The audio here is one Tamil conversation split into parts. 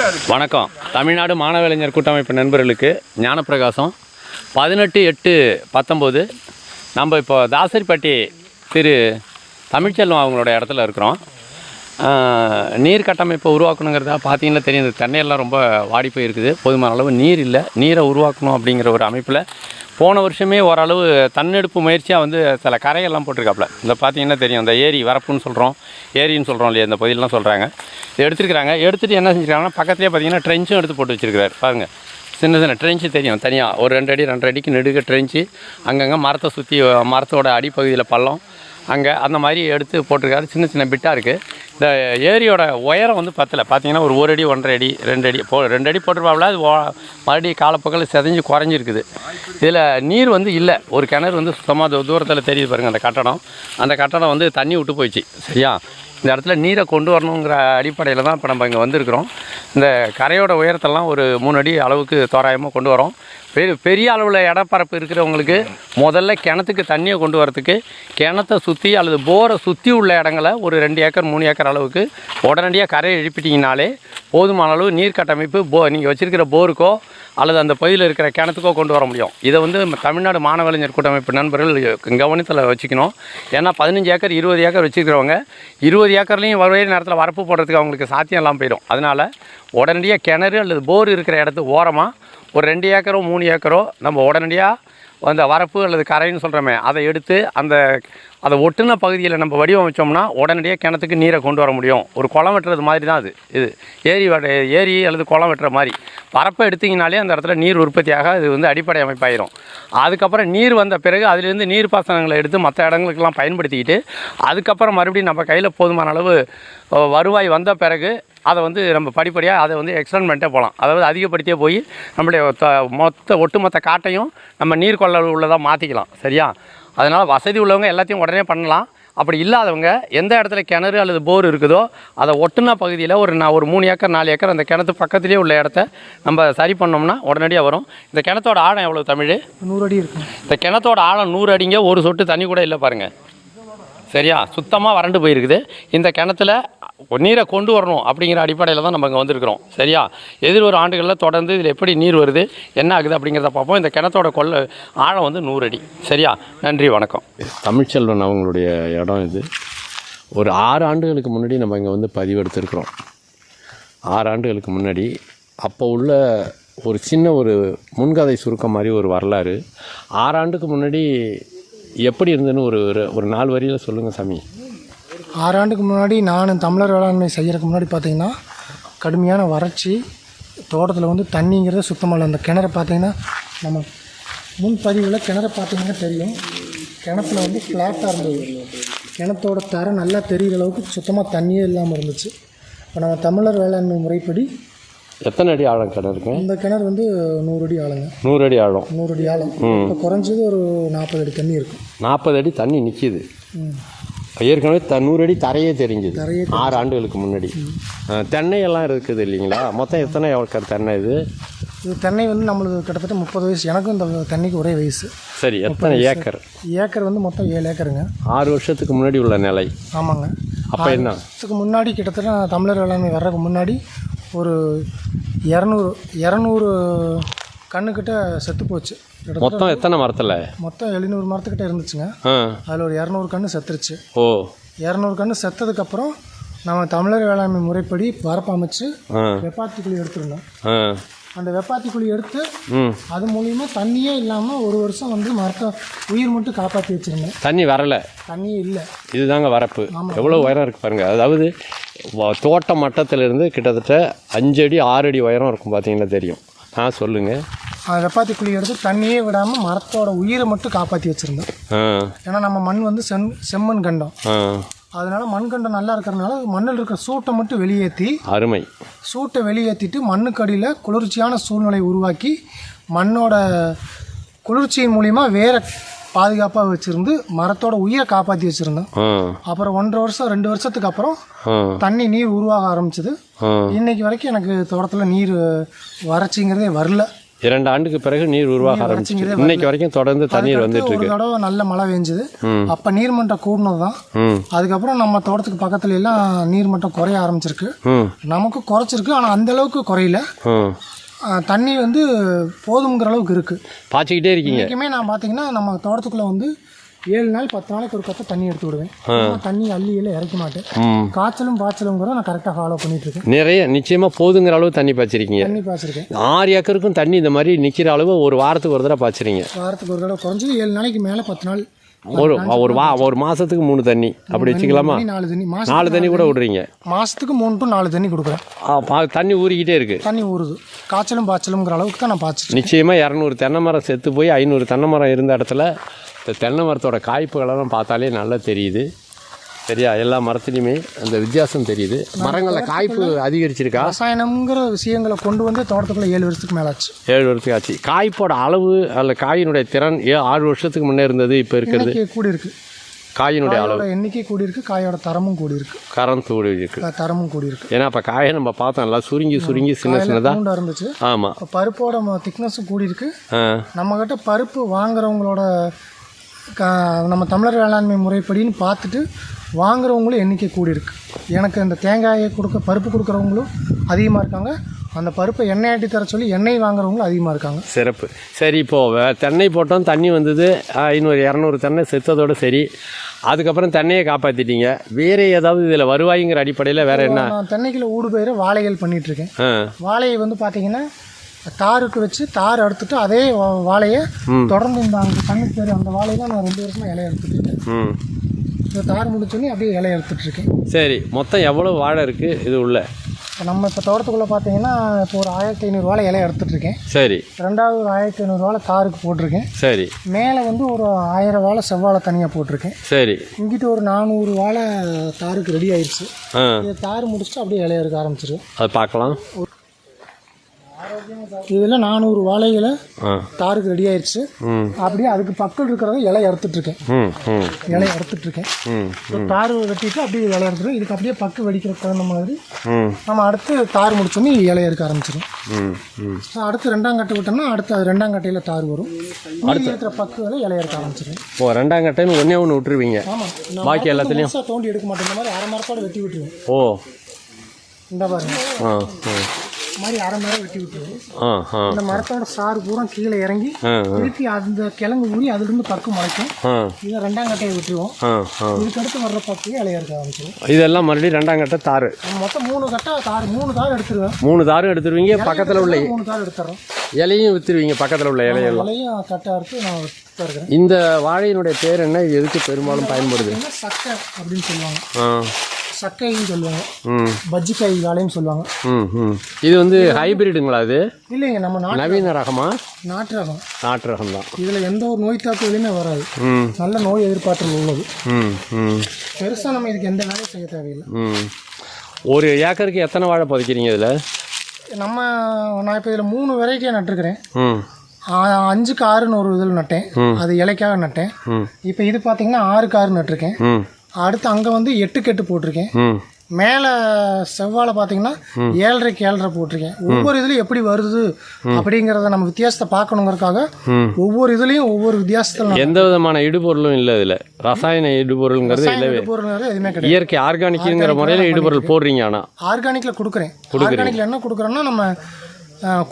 வணக்கம். தமிழ்நாடு மாணவலைஞர் கூட்டமைப்பு நண்பர்களுக்கு ஞானப்பிரகாசம். பதினெட்டு எட்டு பத்தொம்போது. நம்ம இப்போ தாசரிப்பட்டி திரு தமிழ்ச்செல்வம் அவங்களோட இடத்துல இருக்கிறோம். நீர் கட்டமைப்பை உருவாக்கணுங்கிறதா பார்த்தீங்கன்னா தெரியும் இந்த தென்னையெல்லாம் ரொம்ப வாடி போயிருக்குது போதுமான அளவு நீர் இல்லை. நீரை உருவாக்கணும் அப்படிங்கிற ஒரு அமைப்பில் போன வருஷமே ஓரளவு தன்னெடுப்பு முயற்சியாக வந்து சில கரையெல்லாம் போட்டிருக்காப்புல. இந்த பார்த்தீங்கன்னா தெரியும். இந்த ஏரி வரப்புன்னு சொல்கிறோம் ஏரின்னு சொல்கிறோம் இல்லையா? இந்த பகுதியிலாம் சொல்கிறாங்க இது எடுத்துகிட்டு என்ன செஞ்சுருக்காங்கன்னா பக்கத்துலேயே பார்த்தீங்கன்னா ட்ரென்ச்சும் எடுத்து போட்டு வச்சுருக்காரு பாருங்கள் சின்ன சின்ன ட்ரென்ச்சு தெரியும். தனியாக ஒரு ரெண்டு அடி ரெண்டு அடிக்கு நெடுக ட்ரென்ச்சு அங்கங்கே மரத்தை சுற்றி மரத்தோட அடிப்பகுதியில் பள்ளம். அங்கே அந்த மாதிரி எடுத்து போட்டிருக்காரு. சின்ன சின்ன பிட்டாக இருக்குது இந்த ஏரியோட உயரம் வந்து பத்தல. பார்த்தீங்கன்னா ஒரு ஒரு அடி ஒன்றரை அடி ரெண்டு அடி போ ரெண்டு அடி போட்டிருப்பாப்புல அது ஓ- மறுபடியும் காலப்பக்கத்தில் செதஞ்சு குறைஞ்சிருக்குது. இதில் நீர் வந்து இல்லை. ஒரு கிணறு வந்து சுத்தமாக தூரத்தில் தெரியுது பாருங்கள் அந்த கட்டடம். அந்த கட்டடம் வந்து தண்ணி விட்டு போயிடுச்சு. சரியா? இந்த இடத்துல நீரை கொண்டு வரணுங்கிற அடிப்படையில் தான் இப்போ நம்ம இங்கே வந்திருக்கிறோம். இந்த கரையோட உயரத்தெல்லாம் ஒரு மூணு அடி அளவுக்கு தோராயமாக கொண்டு வரோம். பெரிய பெரிய அளவில் இடப்பரப்பு இருக்கிறவங்களுக்கு முதல்ல கிணத்துக்கு தண்ணியை கொண்டு வரத்துக்கு கிணத்தை சுற்றி அல்லது போரை சுற்றி உள்ள இடங்களை ஒரு ரெண்டு ஏக்கர் மூணு ஏக்கர் அளவுக்கு உடனடியாக கரையை எழுப்பிட்டிங்கனாலே போதுமான அளவு நீர் கட்டமைப்பு போ நீங்கள் வச்சுருக்கிற போருக்கோ அல்லது அந்த பகுதியில் இருக்கிற கிணத்துக்கோ கொண்டு வர முடியும். இதை வந்து நம்ம தமிழ்நாடு மாணவலைஞர் கூட்டமைப்பு நண்பர்கள் கவனத்தில் வச்சுக்கணும். ஏன்னா பதினஞ்சு ஏக்கர் இருபது ஏக்கர் வச்சுருக்கிறவங்க இருபது ஏக்கர்லேயும் ஒரே நேரத்தில் வரப்பு போடுறதுக்கு அவங்களுக்கு சாத்தியம் எல்லாம் போயிடும். அதனால் உடனடியாக கிணறு அல்லது போர் இருக்கிற இடத்து ஓரமாக ஒரு ரெண்டு ஏக்கரோ மூணு ஏக்கரோ நம்ம உடனடியாக அந்த வரப்பு அல்லது கரைன்னு சொல்கிறோமே அதை எடுத்து அந்த அதை ஒட்டுன பகுதியில் நம்ம வடிவமைச்சோம்னா உடனடியாக கிணத்துக்கு நீரை கொண்டு வர முடியும். ஒரு குளம் வெட்டுறது மாதிரி தான் அது. இது ஏரி வட ஏரி அல்லது குளம் வெட்டுற மாதிரி. வரப்பை எடுத்திங்கனாலே அந்த இடத்துல நீர் உற்பத்தியாக இது வந்து அடிப்படை அமைப்பாயிரும். அதுக்கப்புறம் நீர் வந்த பிறகு அதுலேருந்து நீர் பாசனங்களை எடுத்து மற்ற இடங்களுக்கெல்லாம் பயன்படுத்திக்கிட்டு அதுக்கப்புறம் மறுபடியும் நம்ம கையில் போதுமான அளவு வருவாய் வந்த பிறகு அதை வந்து நம்ம படிப்படியாக அதை வந்து எக்ஸ்டெண்ட் பண்ணிட்டே போகலாம். அதாவது அதிகப்படுத்தியே போய் நம்மளுடைய மொத்த ஒட்டுமொத்த காட்டையும் நம்ம நீர் கொள்ள உள்ளதாக மாற்றிக்கலாம் சரியா? அதனால் வசதி உள்ளவங்க எல்லாத்தையும் உடனே பண்ணலாம். அப்படி இல்லாதவங்க எந்த இடத்துல கிணறு அல்லது போர் இருக்குதோ அதை ஒட்டுன பகுதியில் ஒரு நான் ஒரு மூணு ஏக்கர் நாலு ஏக்கர் அந்த கிணத்து பக்கத்துலேயே உள்ள இடத்த நம்ம சரி பண்ணோம்னா உடனடியாக வரும். இந்த கிணத்தோட ஆழம் எவ்வளோ தமிழ்? நூறு அடி இருக்கும் இந்த கிணத்தோட ஆழம் நூறு அடிங்க ஒரு சொட்டு தண்ணி கூட இல்லை பாருங்கள் சரியா? சுத்தமாக வறண்டு போயிருக்குது. இந்த கிணத்துல நீரை கொண்டு வரணும் அப்படிங்கிற அடிப்படையில் தான் நம்ம இங்கே வந்திருக்கிறோம். சரியா? எதிர் ஒரு ஆண்டுகளில் தொடர்ந்து இதில் எப்படி நீர் வருது என்ன ஆகுது அப்படிங்கிறத பார்ப்போம். இந்த கிணத்தோட கொள்ள ஆழம் வந்து நூறு அடி. சரியா? நன்றி வணக்கம். தமிழ்ச்செல்வன் அவங்களுடைய இடம் இது. ஒரு ஆறு ஆண்டுகளுக்கு முன்னாடி நம்ம இங்கே வந்து பதிவெடுத்திருக்கிறோம் ஆறு ஆண்டுகளுக்கு முன்னாடி அப்போ உள்ள ஒரு சின்ன ஒரு முன்கதை சுருக்கம் மாதிரி ஒரு வரலாறு. ஆறாண்டுக்கு முன்னாடி எப்படி இருந்ததுன்னு ஒரு ஒரு- ஒரு நாலு வரியில் சொல்லுங்கள் சாமி. ஆறாண்டுக்கு முன்னாடி நான் தமிழர் வேளாண்மை செய்யறதுக்கு முன்னாடி பார்த்தீங்கன்னா கடுமையான வறட்சி தோட்டத்தில் வந்து தண்ணிங்கிறது சுத்தமாக இல்லை அந்த கிணறு பார்த்தீங்கன்னா நம்ம முன்பதிவில் கிணறு பார்த்தீங்கன்னா தெரியும். கிணத்துல வந்து ஃப்ளாட்டாக இருந்தது. கிணத்தோட தர நல்லா தெரிகிற அளவுக்கு சுத்தமாக தண்ணியே இல்லாமல் இருந்துச்சு. இப்போ நம்ம தமிழர் வேளாண்மை முறைப்படி எத்தனை அடி ஆழம் கிணறுங்க இந்த கிணறு வந்து நூறு அடி ஆளுங்க நூறு அடி ஆழம். நூறு அடி ஆழம். இப்போ குறைஞ்சது ஒரு நாற்பது அடி தண்ணி இருக்கும் நாற்பது அடி தண்ணி நிற்கிது. ஏற்கனவே த நூறு அடி தரையே தெரிஞ்சுது. தரையே ஆறு ஆண்டுகளுக்கு முன்னாடி. ஆ, தென்னை எல்லாம் இருக்குது இல்லைங்களா? மொத்தம் எத்தனை ஏக்கர் தென்னை இது? இது தென்னை வந்து நம்மளுக்கு கிட்டத்தட்ட முப்பது வயசு. எனக்கும் இந்த தண்ணிக்கு ஒரே வயசு. சரி எத்தனை ஏக்கர்? ஏக்கர் வந்து மொத்தம் ஏழு ஏக்கருங்க. ஆறு வருஷத்துக்கு முன்னாடி உள்ள நிலை. ஆமாங்க. அப்போ என்ன? இதுக்கு முன்னாடி கிட்டத்தட்ட தமிழர் வேளாண்மை வர்றதுக்கு முன்னாடி ஒரு இரநூறு இரநூறு கண்ணுக்கிட்ட செத்து போச்சு. மொத்தம் எத்தனை மரத்தில்? மொத்தம் எழுநூறு மரத்துக்கிட்ட இருந்துச்சுங்க. அதில் ஒரு இரநூறு கன்று செத்துருச்சு. ஓ. இரநூறு கன்று செத்ததுக்கப்புறம் நம்ம தமிழர் வேளாண்மை முறைப்படி வரப்பு அமைச்சு வெப்பாத்தி குழி எடுத்துருந்தோம். அந்த வெப்பாத்தி குழி எடுத்து அது மூலியமா தண்ணியே இல்லாமல் ஒரு வருஷம் வந்து மரத்தை உயிர் மட்டும் காப்பாற்றி வச்சுருந்தேன். தண்ணி வரலை. தண்ணியே இல்லை. இதுதாங்க வரப்பு. எவ்வளோ உயரம் இருக்குது பாருங்கள் அதாவது தோட்ட மட்டத்திலிருந்து கிட்டத்தட்ட அஞ்சு அடி ஆறு அடி உயரம் இருக்கும் பார்த்தீங்கன்னா தெரியும். ஆ சொல்லுங்கள் அந்த வெப்பாத்தி குழி எடுத்து தண்ணியே விடாமல் மரத்தோட உயிரை மட்டும் காப்பாற்றி வச்சுருந்தோம். ஏன்னா நம்ம மண் வந்து செம் செம்மண் கண்டம். அதனால மண் கண்டம் நல்லா இருக்கிறதுனால மண்ணில் இருக்கிற சூட்டை மட்டும் வெளியேற்றி அருமை. சூட்டை வெளியேற்றிட்டு மண்ணுக்கு அடியில் குளிர்ச்சியான சூழ்நிலை உருவாக்கி மண்ணோட குளிர்ச்சியின் மூலிமா வேற பாதுகாப்பாக வச்சுருந்து மரத்தோட உயிரை காப்பாற்றி வச்சுருந்தோம். அப்புறம் ஒன்றரை வருஷம் ரெண்டு வருஷத்துக்கு அப்புறம் தண்ணி நீர் உருவாக ஆரம்பிச்சது. இன்னைக்கு வரைக்கும் எனக்கு தோட்டத்தில் நீர் வறட்சிங்கிறதே வரல. இரண்டு ஆண்டுக்கு பிறகு நீர் உருவாக ஆரம்பிச்சு இன்னைக்கு வரைக்கும் தொடர்ந்து தண்ணீர் வந்துட்டு இருக்கு. தடவை நல்ல மழை பெஞ்சுது. அப்போ நீர்மட்டம் கூடினது தான் அதுக்கப்புறம் நம்ம தோட்டத்துக்கு பக்கத்துல எல்லாம் நீர்மட்டம் குறைய ஆரம்பிச்சிருக்கு. நமக்கு குறைச்சிருக்கு ஆனால் அந்த அளவுக்கு குறையல. தண்ணி வந்து போதுங்கிற அளவுக்கு இருக்குது பாய்ச்சிக்கிட்டே இருக்கீங்க. நான் பார்த்தீங்கன்னா நம்ம தோட்டத்துக்குள்ளே வந்து ஏழு நாள் பத்து நாளைக்கு ஒரு கத்த தண்ணி எடுத்து விடுவேன். தண்ணி அள்ளி எல்லாம் இறக்க மாட்டேன். காய்ச்சலும் பாய்ச்சலுங்கிற நான் கரெக்டாக ஃபாலோ பண்ணிட்டு இருக்கேன் நிறைய நிச்சயமாக போதுங்கிற அளவு தண்ணி பாய்ச்சிருக்கீங்க. தண்ணி பாய்ச்சிருக்கேன். ஆறு ஏக்கருக்கும் தண்ணி இந்த மாதிரி நிற்கிற அளவு ஒரு வாரத்துக்கு ஒரு தடவை பாய்ச்சிறீங்க வாரத்துக்கு ஒரு தடவை குறைஞ்சது ஏழு நாளைக்கு மேலே பத்து நாள். ஒரு ஒரு வா ஒரு மாதத்துக்கு மூணு தண்ணி. அப்படி வச்சுக்கலாமா? நாலு தண்ணி. நாலு தண்ணி கூட விடுறீங்க. மாதத்துக்கு மூணு டு நாலு தண்ணி கொடுக்குறேன். தண்ணி ஊறிக்கிட்டே இருக்கு. தண்ணி ஊறுது. காய்ச்சலும் பாய்ச்சலுங்கிற அளவுக்கு தான் நான் பாய்ச்சிட்டு நிச்சயமாக இரநூறு தென்னை மரம் செத்து போய் ஐநூறு தென்னை மரம் இருந்த இடத்துல இந்த தென்னை மரத்தோட காய்ப்புகளெல்லாம் பார்த்தாலே நல்லா தெரியுது. சரியா? எல்லா மரத்துலையுமே அந்த வித்தியாசம் தெரியுது. மரங்களில் காய்ப்பு அதிகரிச்சிருக்கா? ரசாயனம்ங்கிற விஷயங்களை கொண்டு வந்து தோட்டத்துக்குள்ள ஏழு வருஷத்துக்கு மேலே ஆச்சு ஏழு வருஷத்துக்கு ஆச்சு. காய்ப்போட அளவு அல்ல காயினுடைய திறன் ஏ ஆறு வருஷத்துக்கு முன்னே இருந்தது இப்போ இருக்கிறது. கூடி இருக்கு காயினுடைய அளவு. எண்ணிக்கை கூடி இருக்கு காயோட தரமும் கூடி இருக்கு கரம் தூடி இருக்கு தரமும் கூடி இருக்கு ஏன்னா அப்போ காயை நம்ம பார்த்தோம் எல்லாம் சுருங்கி சுருங்கி சின்ன சின்னதாக இருந்துச்சு ஆமாம் இப்போ பருப்போட திக்னஸும் கூடி இருக்கு ஆ. நம்மக்கிட்ட பருப்பு வாங்குறவங்களோட க நம்ம தமிழர் வேளாண்மை முறைப்படின்னு பார்த்துட்டு வாங்குறவங்களும் எண்ணிக்கை கூடி இருக்கு. எனக்கு இந்த தேங்காயை கொடுக்க பருப்பு கொடுக்குறவங்களும் அதிகமாக இருக்காங்க. அந்த பருப்பை எண்ணெய் ஆட்டி தர சொல்லி எண்ணெய் வாங்குறவங்களும் அதிகமாக இருக்காங்க. சிறப்பு. சரி இப்போது தென்னை போட்டோம் தண்ணி வந்தது. ஐநூறு இரநூறு தென்னை செத்ததோட சரி. அதுக்கப்புறம் தென்னையை காப்பாற்றிட்டீங்க வேறு ஏதாவது இதில் வருவாய்ங்கிற அடிப்படையில் வேறு என்ன? நான் தென்னைக்குள்ள ஊடு பயிர வாழைகள் பண்ணிட்டு இருக்கேன். ஆ. வாழையை வந்து பார்த்தீங்கன்னா தாருக்கு வச்சு தார் அறுத்துட்டு அதே வாழையை தொடர்ந்து இந்த அங்கே கண்ணுக்கு பேர் அந்த வாழையெல்லாம் நான் ரெண்டு வருஷமா இலைய எடுத்துட்டு இருக்கேன். ம். இந்த தார் முடிச்சோடனே அப்படியே இலைய எடுத்துட்டு இருக்கேன். சரி மொத்தம் எவ்வளோ வாழை இருக்குது இது உள்ள? இப்போ நம்ம இப்போ தோட்டத்துக்குள்ளே பார்த்தீங்கன்னா இப்போ ஒரு ஆயிரத்தி ஐநூறு வாழை இலைய எடுத்துட்டு இருக்கேன். சரி. ரெண்டாவது ஒரு ஆயிரத்தி ஐநூறு வாழை தாருக்கு போட்டிருக்கேன். சரி. மேலே வந்து ஒரு ஆயிரம் வாழை செவ்வாழை தனியாக போட்டிருக்கேன். சரி. இங்கிட்டு ஒரு நானூறு வாழை தாருக்கு ரெடி ஆயிடுச்சு. தார் முடிச்சுட்டு அப்படியே இலைய எடுக்க ஆரம்பிச்சிருவேன். அது பார்க்கலாம். இதில் நானூறு வாழைகளை தாருக்கு ரெடி ஆயிடுச்சு அப்படியே அதுக்கு பக்கம் இருக்கிறத இலை இருக்கேன். ம் இப்போ தார் வெட்டிட்டு அப்படியே இலை அறுத்துடும் இதுக்கு அப்படியே பக்கு வெடிக்கிறதுக்கு தகுந்த மாதிரி. நம்ம அடுத்து தார் முடிச்சோன்னே இலைய இருக்க ஆரம்பிச்சிடும் ம் அடுத்து ரெண்டாம் கட்டு விட்டோம்னா அடுத்து அது ரெண்டாம் கட்டையில் தார் வரும். மீதி இருக்கிற பக்கு வேலை இலைய இருக்க ஆரம்பிச்சிடும் ஓ ரெண்டாம் கட்டைன்னு ஒன்றே ஒன்று விட்டுருவீங்க. ஆமாம் பாக்கி எல்லாத்துலேயும். தோண்டி எடுக்க இந்த மாதிரி அரை மரத்தோட வெட்டி விட்டுருவேன். ஓ. இந்த பாருங்க. ஆ. மாதிரி அரை மரம் வெட்டி ஆ இந்த மரத்தோட சாறு பூரா கீழே இறங்கி திருப்பி அந்த கிழங்கு ஊறி அதுலேருந்து பக்கு முளைக்கும். இதை ரெண்டாம் கட்டையை விட்டுருவோம். ஆ ஆ. இதுக்கு அடுத்து வர்ற பக்கையே இலைய இருக்க ஆரம்பிச்சிடும் இதெல்லாம் மறுபடியும் ரெண்டாம் கட்டை தாறு. மொத்தம் மூணு கட்டை தார் மூணு தார் எடுத்துருவேன். மூணு தாரும் எடுத்துருவீங்க பக்கத்தில் உள்ள மூணு தார் எடுத்துறோம். இலையும் விற்றுருவீங்க பக்கத்தில் உள்ள இலையெல்லாம். இலையும் கட்டை அறுத்து நான் இந்த வாழையினுடைய பேர் என்ன? இது எதுக்கு பெரும்பாலும் பயன்படுது? சக்கை அப்படின்னு சொல்லுவாங்க. சக்கைன்னு சொல்லுவாங்க. பஜ்ஜிக்காய் வாழைன்னு சொல்லுவாங்க. இது வந்து ஹைபிரிடுங்களா இது? இல்லைங்க நம்ம நவீன ரகமா. நாட்டு ரகம். நாட்டு ரகம் தான் இதில் எந்த ஒரு நோய் தாக்குதலுமே வராது. நல்ல நோய் எதிர்ப்பாற்றல் உள்ளது. பெருசாக நம்ம இதுக்கு எந்த வேலையும் செய்ய தேவையில்லை. ம். ஒரு ஏக்கருக்கு எத்தனை வாழை புதைக்கிறீங்க இதில்? நம்ம நான் இப்போ இதில் மூணு வெரைட்டியாக நட்டுருக்கிறேன். அஞ்சுக்கு ஆறுன்னு ஒரு இதில் நட்டேன். அது இலைக்காக நட்டேன். இப்போ இது பார்த்தீங்கன்னா ஆறுக்கு ஆறு நட்டிருக்கேன். அடுத்து அங்கே வந்து எட்டு கெட்டு போட்டிருக்கேன். மேலே செவ்வாழை பார்த்தீங்கன்னா ஏழரைக்கு ஏழரை போட்டிருக்கேன். ஒவ்வொரு இதுலையும் எப்படி வருது அப்படிங்கிறத நம்ம வித்தியாசத்தை பார்க்கணுங்கிறதுக்காக. ஒவ்வொரு இதுலேயும் ஒவ்வொரு வித்தியாசத்தில் எந்த விதமான இடுபொருளும் இல்லை இதில். ரசாயன இடுபொருளுங்கிறது இல்லவே எதுவுமே கிடையாது. இயற்கை ஆர்கானிக்குங்கிற முறையில் இடுபொருள் போடுறீங்க ஆனால் ஆர்கானிக்கில் கொடுக்குறேன். ஆர்கானிக்கில் என்ன கொடுக்குறேன்னா நம்ம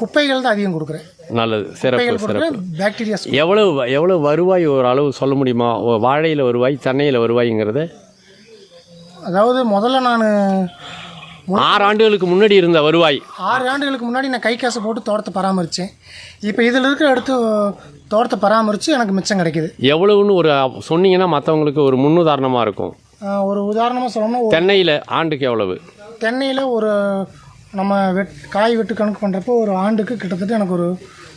குப்பைகள் தான் அதிகம் கொடுக்குறேன். நல்லது சிறப்பு சிறப்பு. பாக்டீரியாஸ் எவ்வளவு எவ்வளவு வருவாய் ஒரு அளவு சொல்ல முடியுமா? வாழையில வருவாய் தென்னையில் வருவாய்ங்கிறது? அதாவது முதல்ல நான் ஆறு ஆண்டுகளுக்கு முன்னாடி இருந்த வருவாய். ஆறு ஆண்டுகளுக்கு முன்னாடி நான் கை காசு போட்டு தோட்டத்தை பராமரித்தேன் இப்போ இதில் இருக்கிற அடுத்து தோட்டத்தை பராமரித்து எனக்கு மிச்சம் கிடைக்குது. எவ்வளவுன்னு ஒரு சொன்னீங்கன்னா மற்றவங்களுக்கு ஒரு முன்னுதாரணமாக இருக்கும். ஒரு உதாரணமாக சொல்லணும்னா தென்னையில் ஆண்டுக்கு எவ்வளவு? தென்னையில் ஒரு நம்ம வெட் காய் வெட்டு கணக்கு பண்ணுறப்போ ஒரு ஆண்டுக்கு கிட்டத்தட்ட எனக்கு ஒரு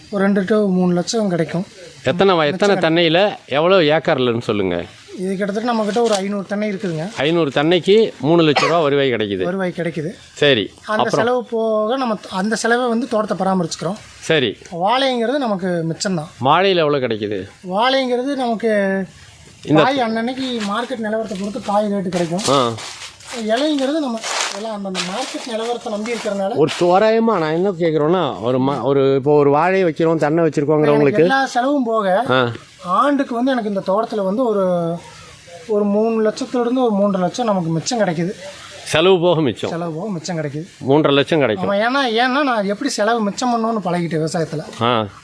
ஒரு ரெண்டு டு மூணு லட்சம் கிடைக்கும். எத்தனை வ- எத்தனை தென்னையில் எவ்வளோ ஏக்கர்லன்னு சொல்லுங்கள் இது கிட்டத்தட்ட நம்மக்கிட்ட ஒரு ஐநூறு தென்னை இருக்குதுங்க. ஐநூறு தென்னைக்கு மூணு லட்ச ரூபா வருவாய் கிடைக்குது. வருவாய் கிடைக்குது. சரி அந்த செலவு போக நம்ம அந்த செலவை வந்து தோட்டத்தை பராமரிச்சுக்கிறோம். சரி. வாழைங்கிறது நமக்கு மிச்சம்தான். வாழையில் எவ்வளோ கிடைக்குது? வாழைங்கிறது நமக்கு காய் அன்னன்னைக்கு மார்க்கெட் நிலவரத்தை பொறுத்து காய் ரேட்டு கிடைக்கும். ஆ. இலைங்கிறது நம்ம எல்லாம் அந்தந்த மார்க்கெட் நிலவரத்தை நம்பி இருக்கிறனால ஒரு தோராயமாக நான் என்ன கேட்குறோன்னா ஒரு மா ஒரு இப்போ ஒரு வாழை வைக்கிறோம் தென்னை வச்சுருக்கோங்கிறவங்களுக்கு எல்லா செலவும் போக ஆண்டுக்கு வந்து எனக்கு இந்த தோட்டத்தில் வந்து ஒரு ஒரு மூணு லட்சத்துலேருந்து ஒரு மூன்றரை லட்சம் நமக்கு மிச்சம் கிடைக்குது. செலவு போக மிச்சம். செலவு போக மிச்சம் கிடைக்குது. மூன்றரை லட்சம் கிடைக்கும். ஏன்னா ஏன்னா நான் எப்படி செலவு மிச்சம் பண்ணணும்னு பழகிட்டேன் விவசாயத்தில்.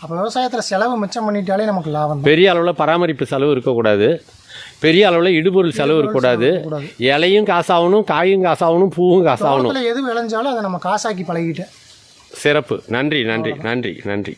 அப்போ விவசாயத்தில் செலவு மிச்சம் பண்ணிட்டாலே நமக்கு லாபம் பெரிய அளவில் பராமரிப்பு செலவு இருக்கக்கூடாது. பெரிய அளவில் இடுபொருள் செலவு இருக்கக்கூடாது. கூடாது இலையும் காசாகணும் காயும் காசாகணும் பூவும் காசாகணும். எது விளைஞ்சாலும் அதை நம்ம காசாக்கி பழகிட்டேன். சிறப்பு. நன்றி நன்றி நன்றி நன்றி.